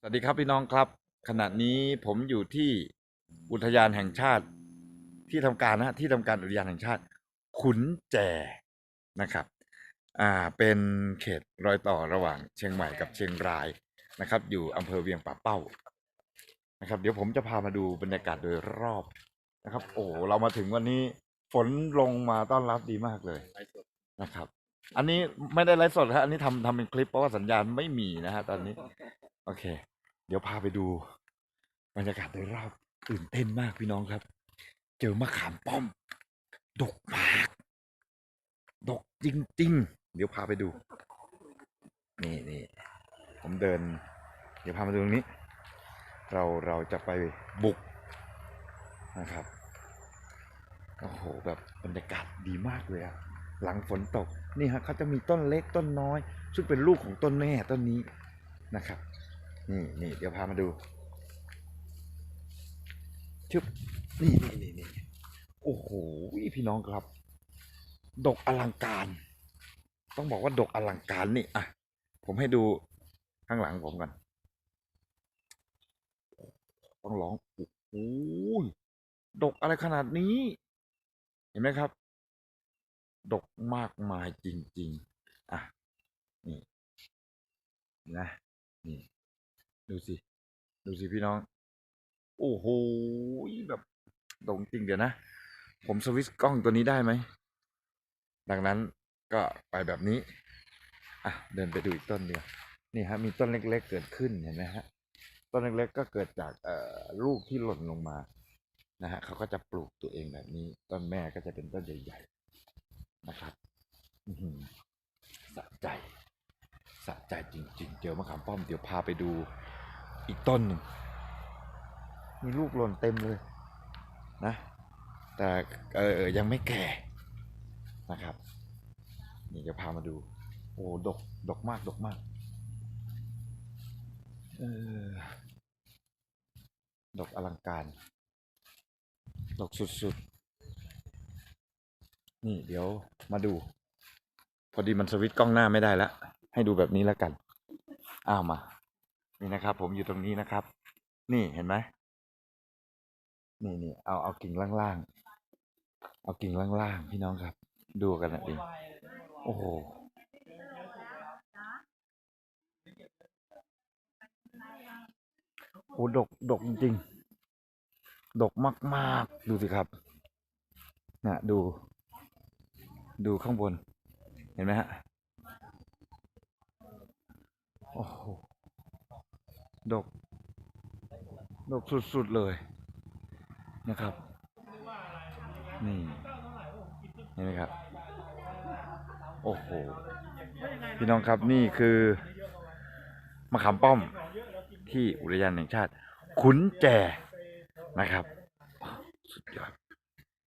สวัสดีครับพี่น้องครับ ขณะนี้ผมอยู่ที่อุทยานแห่งชาติที่ทำการนะที่ทำการอุทยานแห่งชาติ ขุนแจนะครับ อ่าเป็นเขตรอยต่อระหว่างเชียงใหม่กับเชียงรายนะครับ อยู่อำเภอเวียงป่าเป้านะครับ เดี๋ยวผมจะพามาดูบรรยากาศโดยรอบนะครับ โอ้เรามาถึงวันนี้ฝนลงมาต้อนรับดีมากเลยนะครับ อันนี้ไม่ได้ไลฟ์สดครับอันนี้ทำทำเป็นคลิปเพราะว่าสัญญาณไม่มีนะฮะตอนนี้ โอเค เดี๋ยวพาไปดูบรรยากาศโดยรอบตื่นเต้นมากพี่น้องครับ เจอมะขามป้อม ดกมาก ดกจริง ๆ เดี๋ยวพาไปดู นี่นี่ผมเดิน เดี๋ยวพามาดูตรงนี้ เราเราจะไปบุกนะครับโอ้โหแบบบรรยากาศดีมากเลยอะหลังฝนตก นี่ฮะเขาจะมีต้นเล็กต้นน้อย ซึ่งเป็นลูกของต้นแม่ต้นนี้นะครับ นี่นี่เดี๋ยวพามาดูชึบนี่นี่นี่นี่โอ้โหพี่น้องครับ ดกอลังการ ต้องบอกว่าดกอลังการนี่อะผมให้ดูข้างหลังผมก่อนต้องร้องโอ้โหดกอะไรขนาดนี้ เห็นไหมครับ ดกมากมายจริง ๆ อะ นี่นะนี่ ดูสิ ดูสิพี่น้อง โอ้โหแบบโด่งจริงเดี๋ยวนะ ผมสวิตช์กล้องตัวนี้ได้ไหม ดังนั้นก็ไปแบบนี้ อะ เดินไปดูอีกต้นเดียวนี่ฮะ มีต้นเล็กๆเกิดขึ้นเห็นไหมฮะ ต้นเล็กๆก็เกิดจากเอ่อลูกที่หล่นลงมานะฮะเขาก็จะปลูกตัวเองแบบนี้ ต้นแม่ก็จะเป็นต้นใหญ่ ๆ นะครับอื้อหือสะใจ สะใจจริง ๆเจอมะขามป้อมเดี๋ยวพาไปดูอีกต้นหนึ่งมีลูกหล่นเต็มเลยนะ แต่เออเออยังไม่แก่นะครับนี่เดี๋ยวพามาดู โอ้ดกดกมากดกมากเออดกอลังการ ดกสุดๆ นี่เดี๋ยวมาดู พอดีมันสวิตช์กล้องหน้าไม่ได้แล้ว ให้ดูแบบนี้แล้วกัน อ้าวมา นี่นะครับ ผมอยู่ตรงนี้นะครับ นี่เห็นไหมนี่นี่เอาเอากิ่งล่างๆ เอากิ่งล่างๆ พี่น้องครับ ดูกันนะเองโอ้โหโอ้ดกดกจริงๆดกมาก ๆ ดูสิครับน่ะดู ดูข้างบน เห็นไหมฮะ โอ้โห ดก ดกสุด ๆ เลยนะครับ นี่เห็นไหมครับ โอ้โห พี่น้องครับนี่คือมะขามป้อมที่อุทยานแห่งชาติ ขุนแจนะครับ สุดยอด